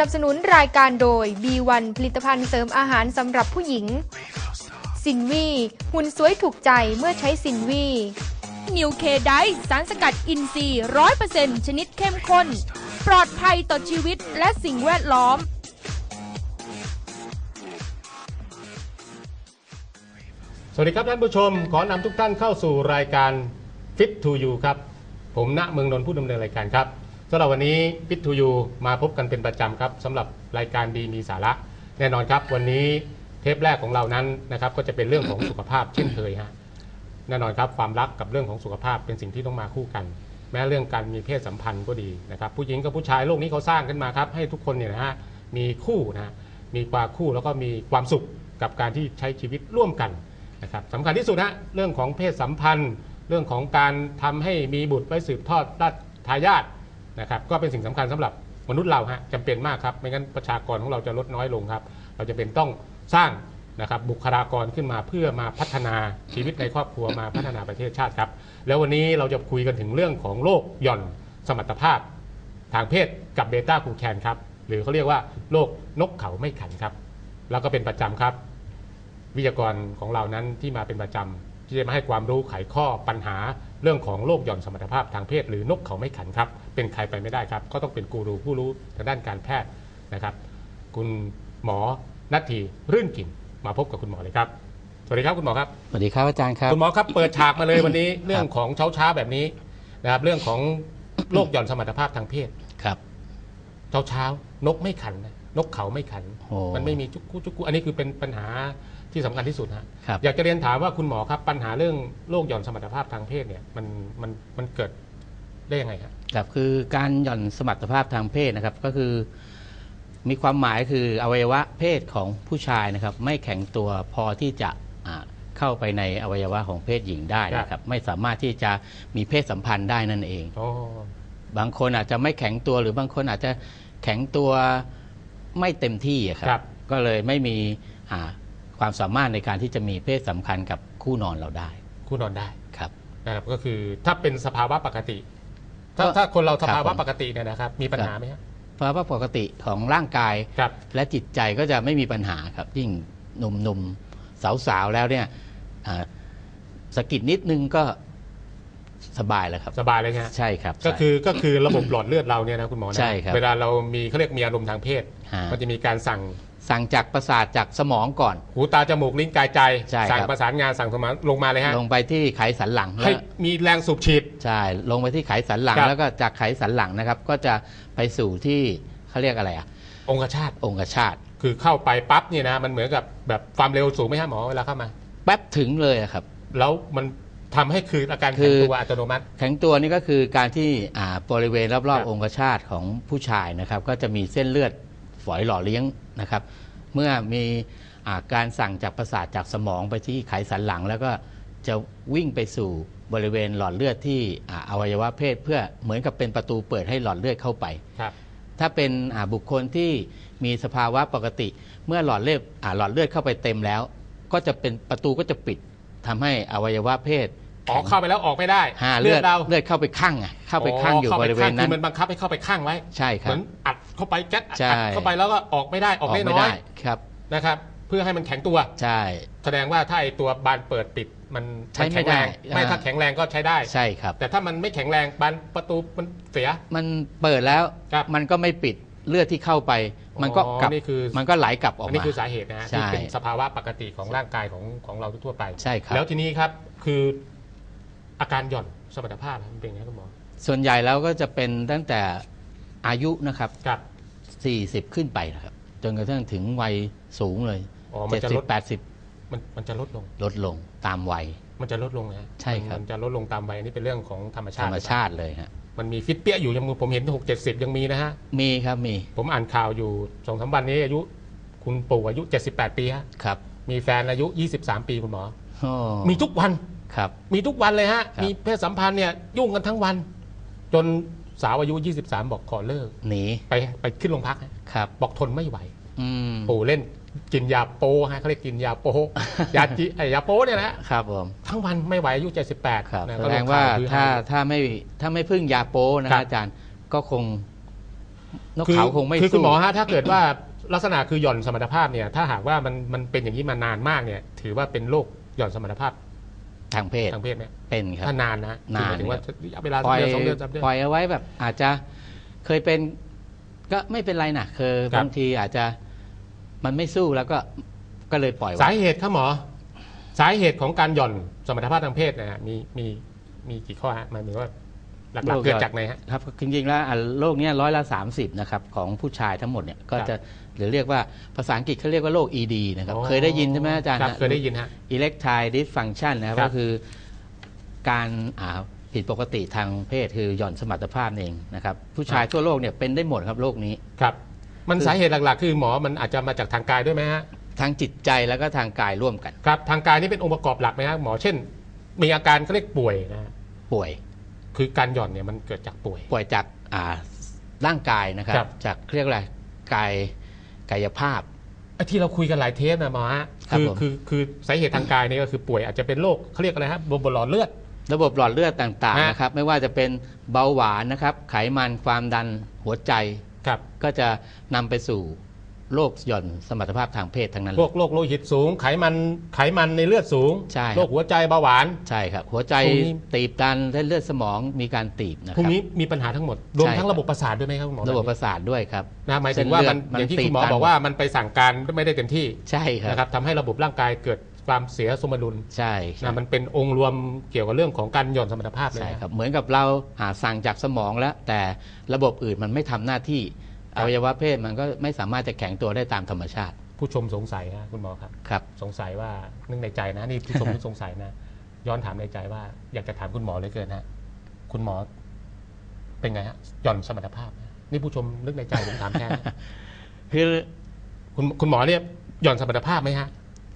นับสนุนรายการโดย B1 ผลิตภัณฑ์เสริมอาหารสำหรับผู้หญิง สินวีหุ่นสวยถูกใจเมื่อใช้สินวีนิวเคไดสารสกัดอินทรีย์ร้อยเปอร์เซ็นชนิดเข้มข้น ปลอดภัยต่อชีวิตและสิ่งแวดล้อม สวัสดีครับท่านผู้ชม ขอนำทุกท่านเข้าสู่รายการ Fit to You ครับ ผมณเมืองนนท์ผู้ดำเนินรายการครับ สำหรับวันนี้ Fit to You มาพบกันเป็นประจำครับสำหรับรายการดีมีสาระ แน่นอนครับ วันนี้เทปแรกของเรานั้นนะครับก็จะเป็นเรื่องของสุขภาพเช่นเคยฮะแน่นอนครับความรักกับเรื่องของสุขภาพเป็นสิ่งที่ต้องมาคู่กัน แม้เรื่องการมีเพศสัมพันธ์ก็ดีนะครับ ผู้หญิงกับผู้ชายโลกนี้เขาสร้างขึ้นมาครับ ให้ทุกคนเนี่ยนะฮะมีคู่นะฮะมีความคู่แล้วก็มีความสุขกับการที่ใช้ชีวิตร่วมกันนะครับสำคัญที่สุดฮะเรื่องของเพศสัมพันธ์ เรื่องของการทำให้มีบุตรไว้สืบทอดราชทายาท นะครับก็เป็นสิ่งสำคัญสำหรับมนุษย์เราฮะจำเป็นมากครับไม่งั้นประชากรของเราจะลดน้อยลงครับ เราจะเป็นต้องสร้างนะครับบุคลากรขึ้นมาเพื่อมาพัฒนาชีวิตในครอบครัวมาพัฒนาประเทศชาติครับ แล้ววันนี้เราจะคุยกันถึงเรื่องของโรคหย่อนสมรรถภาพ ทางเพศกับเบต้าคูแคนครับหรือเขาเรียกว่าโรคนกเขาไม่ขันครับ แล้วก็เป็นประจำครับ วิทยากรของเรานั้นที่มาเป็นประจำที่จะมาให้ความรู้ไขข้อปัญหา เรื่องของโรคหย่อนสมรรถภาพทางเพศ หรือนกเขาไม่ขันครับ เป็นใครไปไม่ได้ครับ ก็ต้องเป็นกูรูผู้รู้ทางด้านการแพทย์นะครับ คุณหมอนัททีรื่นกลิ่นมาพบกับคุณหมอเลยครับ สวัสดีครับคุณหมอครับ สวัสดีครับอาจารย์ครับ คุณหมอครับเปิดฉากมาเลยวันนี้เรื่องของเช้าช้าๆแบบนี้นะครับ เรื่องของโรคหย่อนสมรรถภาพทางเพศ ครับ เช้าเช้าๆนกไม่ขันนะ นกเขาไม่ขัน โอ้มันไม่มีจุกกุจุกกุอันนี้คือเป็นปัญหาที่สำคัญที่สุดฮะครับ อยากจะเรียนถามว่าคุณหมอครับปัญหาเรื่องโรคหย่อนสมรรถภาพทางเพศเนี่ยมันมันมันเกิดได้ยังไงครับ ครับคือการหย่อนสมรรถภาพทางเพศนะครับก็คือ มีความหมายคืออวัยวะเพศของผู้ชายนะครับ ไม่แข็งตัวพอที่จะอ่าเข้าไปในอวัยวะของเพศหญิงได้นะครับไม่สามารถที่จะมีเพศสัมพันธ์ได้นั่นเอง อ๋อ บางคนอาจจะไม่แข็งตัวหรือบางคนอาจจะแข็งตัว ไม่เต็มที่อะครับก็เลยไม่มีอ่าความสามารถในการที่จะมีเพศสัมพันธ์กับคู่นอนเราได้คู่นอนได้ครับ นะครับก็คือถ้าเป็นสภาวะปกติ ถ้าก็ถ้าคนเราสภาครัวะบผม ปกติเนี่ยนะครับ มีปัญหาไหมครับภาวะปกติของร่างกาย ครับ และจิตใจก็จะไม่มีปัญหาครับยิ่งหนุ่มๆสาวๆแล้วเนี่ยอ่าสะกิดนิดนึงก็ สบายแล้วครับ สบายเลยฮะใช่ครับ ก็คือก็คือระบบหลอดเลือดเราเนี่ยนะคุณหมอนะใช่ครับเวลาเรามีเขาเรียกมีอารมณ์ทางเพศฮะ มันจะมีการสั่งสั่งจากประสาทจากสมองก่อน หูตาจมูกลิ้นกายใจ ใช่ครับ สั่งประสานงานสั่งสมองลงมาเลยฮะลงไปที่ไขสันหลังให้แล้วมีแรงสูบฉีด ใช่ลงไปที่ไขสันหลังครับ แล้วก็จากไขสันหลังนะครับ ก็จะไปสู่ที่เขาเรียกอะไรอะองคชาตองคชาตคือเข้าไปปั๊บเนี่ยนะมันเหมือนกับแบบความเร็วสูงไหมฮะหมอเวลาเข้ามา แป๊บถึงเลยอะครับ แล้วมัน ทำให้คืออาการคืแข็งอตัวอัตโนมัติ แข็งตัวนี่ก็คือการที่อ่าบริเวณรคอรับบๆ องคชาตของผู้ชายนะครับ ก็จะมีเส้นเลือดฝอยหล่อเลี้ยงนะครับ เมื่อมีอ่าการสั่งจากประสาทจากสมองไปที่ไขสันหลัง แล้วก็จะวิ่งไปสู่บริเวณหลอดเลือดที่อ่าอวัยวะเพศ เพื่อเหมือนกับเป็นประตูเปิดให้หลอดเลือดเข้าไปครับถ้าเป็นอ่าบุคคลที่มีสภาวะปกติ เมื่อหลอดเลือดอ่าหลอดเลือดเข้าไปเต็มแล้ว ก็จะเป็นประตูก็จะปิด ทำให้อวัยวะเพศอ๋อเข้าไปแล้วออกไม่ได้หาเลืเลืออดดเราเลือดเข้าไปข้างไงเข้าไปข้างอยู่ข้บไปริเวณข้างนั้คืนอมันบังคับให้เข้าไปข้างไว้ใช่คเหรัมืบอนอัดเข้าไปแก๊สอัดใช่เข้าไปแล้วก็ออกไม่ได้ออกได้ไม่น้อยได้ครับนะครับ เพื่อให้มันแข็งตัว ใช่ แสดงว่าถ้าไอตัวบานเปิดปิดมันใช้นไม่แข็งแรงได้ไม่อ่าถ้าแข็งแรงก็ใช้ได้ใช่ครับ แต่ถ้ามันไม่แข็งแรงบานประตูมันเสีย มันเปิดแล้วครับมันก็ไม่ปิดเลือดที่เข้าไป มันก็อ๋อกลับนี่คือมันก็ไหลกลับออกอันนี้มาคือสาเหตุนะฮะใช่ที่เป็นสภาวะปกติของร่างกายของของเราทั่วๆไปใช่ครับแล้วทีนี้ครับคืออาการหย่อนสมรรถภาพมันเป็นยังไงคุณหมอส่วนใหญ่แล้วก็จะเป็นตั้งแต่อายุนะครับครับ 40 ขึ้นไปนะครับ จนกระทั่งถึงวัยสูงเลยอ๋อมันจะลด70 80มันมันจะลดลงลดลงตามวัยมันจะลดลงนะฮะใช่ครับมันจะลดลงตามวัยอันนี้เป็นเรื่องของธรรมธชารติรมชาติเลยฮะ มันมีฟิตเปี้ยอยู่ยังมือผมเห็นหกเจ็ดสิบยังมีนะฮะ มีครับมี ผมอ่านข่าวอยู่สองสามวันนี้อายุคุณปู่อายุ78ปีฮะครับ มีแฟนอายุ23ปีคุณหมอโอ้มีทุกวันครับ มีทุกวันเลยฮะครับมีเพศสัมพันธ์เนี่ยยุ่งกันทั้งวัน จนสาวอายุ 23 บอกขอเลิกหนีไปไปขึ้นโรงพักฮะครับ บอกทนไม่ไหวอืมปู่เล่น กินยาโปฮะเขาเรียกกินยาโปยาจิไอยาโปเนี่ยนะฮะครับผมทั้งวันไม่ไหวอายุ78ครับนะแสก็ดเลยงว่าข่คือถ้าหถ้าไม่ถ้าไม่พึ่งยาโป้นะครัฮะบอาจารย์ก็คงนกเขาคงไม่คือคุณสู้หมอฮะถ้าเกิดว่าลักษณะคือหย่อนสมรรถภาพเนี่ย ถ้าหากว่ามันมันเป็นอย่างนี้มานานมากเนี่ย ถือว่าเป็นโรคหย่อนสมรรถภาพทางเพศทางเพศเนี่ยเป็นครับถ้านานนะนานคือหมายถึงว่าครับระยะเวลาปล่อยเดือนสองเดือนสามเดือนปล่อยเอาไว้แบบ อาจจะเคยเป็น ก็ไม่เป็นไรนะคือบางทีอาจจะ มันไม่สู้แล้วก็ก็เลยปล่อยไว้สาเหตุครับหมอ สาเหตุของการหย่อนสมรรถภาพทางเพศนะฮะมีมีมีกี่ข้อฮะหมายถึงว่าหลักๆเกิดจากไหนฮะครับจริงๆแล้วอะโรคเนี้ร้อยละ 30นะครับของผู้ชายทั้งหมดเนี่ยก็ครับจะหรือเรียกว่าภาษาอังกฤษเขาเรียกว่าโรค ED นะครับอ๋อเคยได้ยินใช่ไหมอาจารย์ครับฮะเคยได้ยินฮะ erectile dysfunction นะครับครับ ก็คือการอ่าผิดปกติทางเพศคือหย่อนสมรรถภาพเองนะครับผู้ชายทั่วโลกเนี่ยเป็นได้หมดครับโรคนี้ ครับ มันคือสาเหตุหลักๆ คือหมอมันอาจจะมาจากทางกายด้วยไหมฮะทางจิตใจแล้วก็ทางกายร่วมกัน ครับทางกายนี่เป็นองค์ประกอบหลักไหมฮะหมอเช่น มีอาการเขาเรียกป่วยนะฮะป่วยคือการหย่อนเนี่ยมันเกิดจากป่วย ป่วยจากอ่าร่างกายนะครับ ครับ จากเรียกอะไรกายกายภาพ ไอ้ที่เราคุยกันหลายเทปนะหมอฮะครับคือผม คือคือสาเหตุทางกายเนี่ยก็คือป่วยอาจจะเป็นโรคเขาเรียกอะไรฮะบวมหลอดเลือด ระบบหลอดเลือดต่างฮะ ๆนะครับไม่ว่าจะเป็นเบาหวานนะครับไขมันความดันหัวใจ ครับก็จะนำไปสู่โรคหย่อนสมรรถภาพทางเพศทั้งนั้นเลโรยคโรคโลหิตสูง ไขมันไขมันในเลือดสูงใช่ครับ โรคหัวใจเบาหวาน ใช่ครับ หัวใจพวกนี้ ตีบตันเส้นเลือดสมองมีการตีบนะคพวกรับ นี้มีปัญหาทั้งหมด รวมใช่ ทั้งครับระบบประสาทด้วยไหมครับคุณหมอระบบประสาทด้วยครับนะหมายถึงว่ามันเส้นเลือดอย่างที่มันคุณหมอตีบตันบอกว่ามันไปสั่งการไม่ได้เต็มที่ใช่ครับ นะครับทำให้ระบบร่างกายเกิด ความเสียสมดุลใช่ครันะบมันเป็นองค์รวมเกี่ยวกับเรื่องของการหย่อนสมรรถภาพเลยใช่นะครับเหมือนกับเราหาสั่งจากสมองแล้ว แต่ระบบอื่นมันไม่ทำหน้าที่ครับอวัยวะเพศมันก็ไม่สามารถจะแข็งตัวได้ตามธรรมชาติ ผู้ชมสงสัยนะคุณหมอครับครับ สงสัยว่านึกในใจนะนี่ผู้ชมนึกสงสัยนะ ย้อนถามในใจว่า อยากจะถามคุณหมอเลยเกินฮะคุณหมอเป็นไงฮะหย่อนสมรรถภาพนะนี่ผู้ชมนึกในใจผมถามแค่นี้คือคุณคุณหมอเนี่ยหย่อนสมรรถภาพไหมฮะ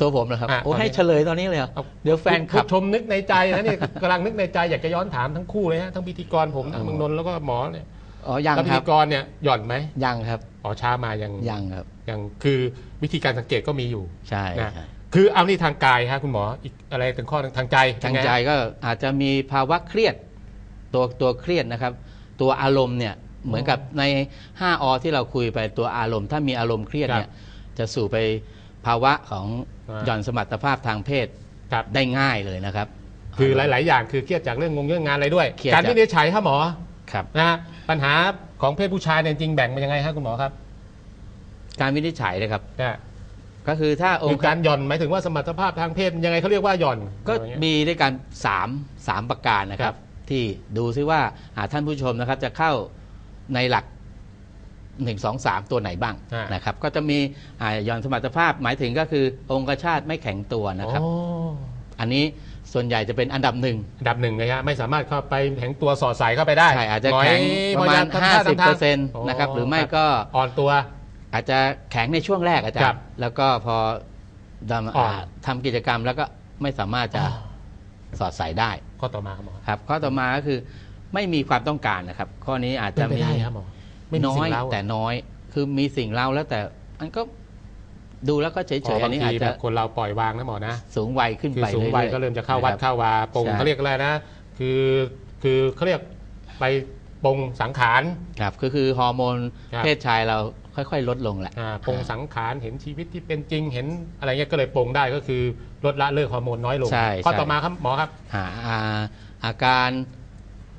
ตัวผมนะครับ อะโอ้ตอนนี้ให้เฉลยตอนนี้เลยเหรออาเดี๋ยวแฟนคลับ ผู้ชมนึกในใจนะนี่ กำลังนึกในใจอยากจะย้อนถามทั้งคู่เลยฮะทั้งพิธีกรผมทั้งอ๋อ เมืองนนท์แล้วก็หมอเนี่ยอ๋อ ยังแล้วพิครัธีบ กรเนี่ยหย่อนไหมยังครับ อ๋อช้ามายังยังครับ ยังคือวิธีการสังเกตก็มีอยู่ ใช่นะใช่คือเอานี่ทางกายฮะคุณหมออีกอะไรถึงข้อหนึ่งทางใจทางเป็นไใจก็อาจจะมีภาวะเครียด ตัวตัวเครียดนะครับ ตัวอารมณ์เนี่ย เหมือนกับใน 5อที่เราคุยไปตัวอารมณ์ ถ้ามีอารมณ์เครียดเนี่ย จะสู่ไป ภาวะของอ่าหย่อนสมรรถภาพทางเพศครับได้ง่ายเลยนะครับ คือหลาย ๆ อย่างคือเครียดจากเรื่องงงเรื่องงานอะไรด้วยเครียดการจากวินิจฉัยครับหมอครับนะฮะปัญหาของเพศผู้ชายเนี่ยจริงแบ่งเป็นยังไงฮะคุณหมอครับ การวินิจฉัยนะครับนะก็คือถ้าองคือค์การหย่อนหมายถึงว่าสมรรถภาพทางเพศยังไงเขาเรียกว่าหย่อน ก็อะไรอย่างเงี้ยมีด้วยกัน3 3ประการนะคครัรับบที่ดูซิว่าอ่าท่านผู้ชมนะครับจะเข้าในหลัก 1 2 3 ตัวไหนบ้างอ่านนะครับก็จะมีอ่าหย่อนสมรรถภาพหมายถึงก็คือองคชาตไม่แข็งตัวนะครับอ๋ออันนี้ส่วนใหญ่จะเป็นอันดับหนึ่งอันดับหนึ่งเลยฮะไม่สามารถเข้าไปแข็งตัวสอดใส่เข้าไปได้ใช่อาจจะหงอยแข็งประมาณพยยทำท่ทำทาง50%นะครับหรือไม่ก็อ่อนตัวอาจจะแข็งในช่วงแรกอาจาครัรบย์แล้วก็พอดำอ่อนอ่าทำกิจกรรมแล้วก็ไม่สามารถจะสอดใส่ได้ข้อต่อมาครับหมอครับข้อต่อมาก็คือไม่มีความต้องการนะครับ ข้อนี้อาจเป็จะนไปมี ได้ครับหมอไม่มีน้อสิ่ยงเร้าแต่น้อย คือมีสิ่งเล่าแล้วแต่มันก็ดูแล้วก็เฉยอ๋อๆอับานงนี้ทีอาจแบจะบคนเราปล่อยวางนะหมอนะ สูงวัยขึ้นคือไปสูงรื่อยๆวัยก็เริ่มจะเข้าวัดนครับเข้าวาปงใช่เขาเรียกอะไรนะ คือคือเขาเรียกไปปงสังขารครับก็คือฮอร์โมนครับเพศชายเราค่อยๆ ลดลงแหละอ่าปงสังขารเห็นชีวิตที่เป็นจริงเห็นอะไรเงี้ยก็เลยปงได้ก็คือลดละเลิกฮอร์โมนน้อยลงใช่ข้อใช่ต่อมาครับหมอครับหาอาอาการ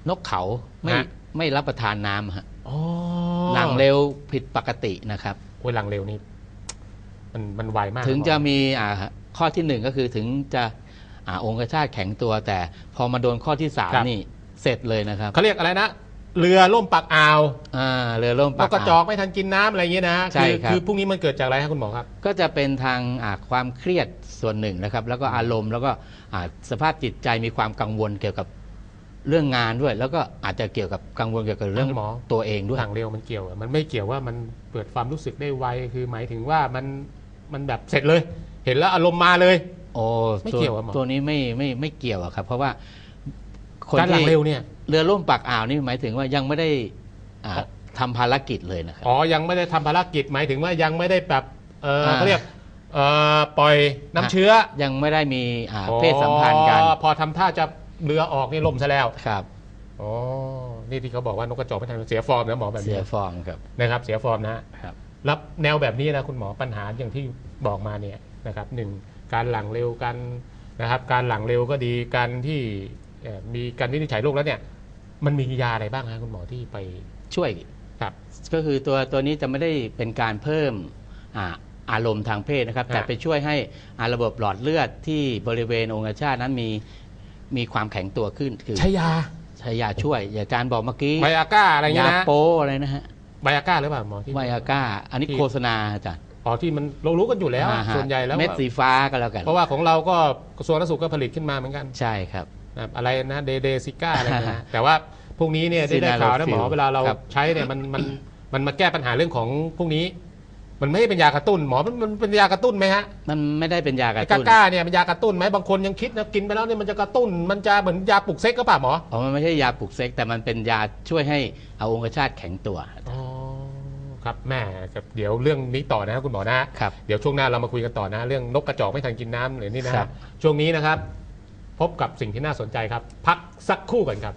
นกเขาไม่ฮะไม่รับประทานน้ำฮะอ๋อ หลังเร็วผิดปกตินะครับโอ้ยหลังเร็วนี่มันมันไวมาก ถึงนหมอจะมีอ่าข้อที่หนึ่งก็คือถึงจะอาองคชาตแข็งตัวแต่ พอมาโดนข้อที่สามครับ นี่เสร็จเลยนะครับเขาเรียกอะไรนะ เรือล่มปากอ่าวอ่าเรือล่มนปากกกระจออ่าวกไม่ทันกินน้ำอะไรอย่างเงี้ยนะใช่คือครับ คือพวกนี้มันเกิดจากอะไรครับคุณหมอครับ ก็จะเป็นทางอ่าความเครียดส่วนหนึ่งนะครับ แล้วก็อารมณ์แล้วก็อ่าสภาพจิตใจมีความกังวลเกี่ยวกับ เรื่องงานด้วย แล้วก็อาจจะเกี่ยวกับกังวลเกี่ยวกับเรื่องหมอตัวเองด้วยหลังเร็วมันเกี่ยวอะมันไม่เกี่ยวว่ามันเปิดความรู้สึกได้ไวคือหมายถึงว่ามันมันแบบเสร็จเลย เห็นแล้วอารมณ์มาเลยโอ้ไม่ตัวเกี่ยวอะหมอตัวนี้ไม่ไม่ไม่เกี่ยวอะครับ เพราะว่าคนการหลัที่งเร็วเนี่ยเรือล่มปากอ่าวนี่หมายถึงว่ายังไม่ได้อ่าอ๋อทำภารกิจเลยนะครับอ๋อยังไม่ได้ทำภารกิจหมายถึงว่ายังไม่ได้แบบเอออ่าเขาเรียกเอ่อปล่อยน้ำเชื้อยังไม่ได้มีอ่าเพศสัมพันธ์กันอ๋อพอทำท่าจะ เรือออกนี่ล่มซะแล้วครับอ๋อนี่ที่เขาบอกว่านกกระจอกไม่ทันเสียฟอร์มนะหมอแบบเสีนี้ยฟอร์มครับนะครับเสียฟอร์มนะฮะ ครับ รับแนวแบบนี้นะคุณหมอปัญหาอย่างที่บอกมาเนี่ยนะครับหนึ่งการหลังเร็วกันนะครับการหลังเร็วก็ดีการที่เอ่อมีการวินิจฉัยโรคแล้วเนี่ยมันมียาอะไรบ้างครับคุณหมอที่ไปช่วยครับ ก็คือตัวตัวนี้จะไม่ได้เป็นการเพิ่มอาอารมณ์ทางเพศนะครับฮะแต่ไปช่วยให้อาระบบหลอดเลือดที่บริเวณองคชาตนั้นมี มีความแข็งตัวขึ้นคือใช้ยาใช้ยาช่วยอย่างการบอกเมื่อกี้ไบอาก้าอะไรเงี้ยายนะโปอะไรนะฮะไบอาก้าหรือเปล่าหมอที่ ไวอาก้า อันนี้ที่ โฆษณาอาจารย์อ๋อที่มันเรารู้กันอยู่แล้ว อ่าฮะส่วนใหญ่แล้วเม็ดสีฟ้าก็แล้วกันเพราะว่าของเราก็กระทรวงสาธารณสุขก็ผลิตขึ้นมาเหมือนกัน ใช่ครับ นะครับอะไรนะเดเดซิก้าอะไรนะฮะแต่ว่าพวกนี้เนี่ยได้ได้ข่าวนะหมอ Cinalophil เวลาเราครับ ใช้เนี่ยมันมันมันมาแก้ปัญหาเรื่องของพวกนี้ มันไม่ใช่เป็นยากระตุ้นหมอมันมันเป็นยากระตุ้นไหมฮะมันไม่ได้เป็นยากไอ้ระกาตุ้นก้าเนี่ยเป็นยากระตุ้นไหมบางคนยังคิดนะกินไปแล้วเนี่ยมันจะกระตุ้น มันจะเหมือนยาปลุกเซ็กก็ป่ะหมออ๋อมันไม่ใช่ยาปลุกเซ็กแต่มันเป็นยาช่วยให้เอาองคชาตแข็งตัว อ๋อครับแม่ครับเดี๋ยวเรื่องนี้ต่อนะครับคุณหมอนะครับเดี๋ยวช่วงหน้าเรามาคุยกันต่อนะ เรื่องนกกระจอกไม่ทันกินน้ำหรือนี่นะครับ ช่วงนี้นะครับ พบกับสิ่งที่น่าสนใจครับ พักสักครู่ก่อนครับ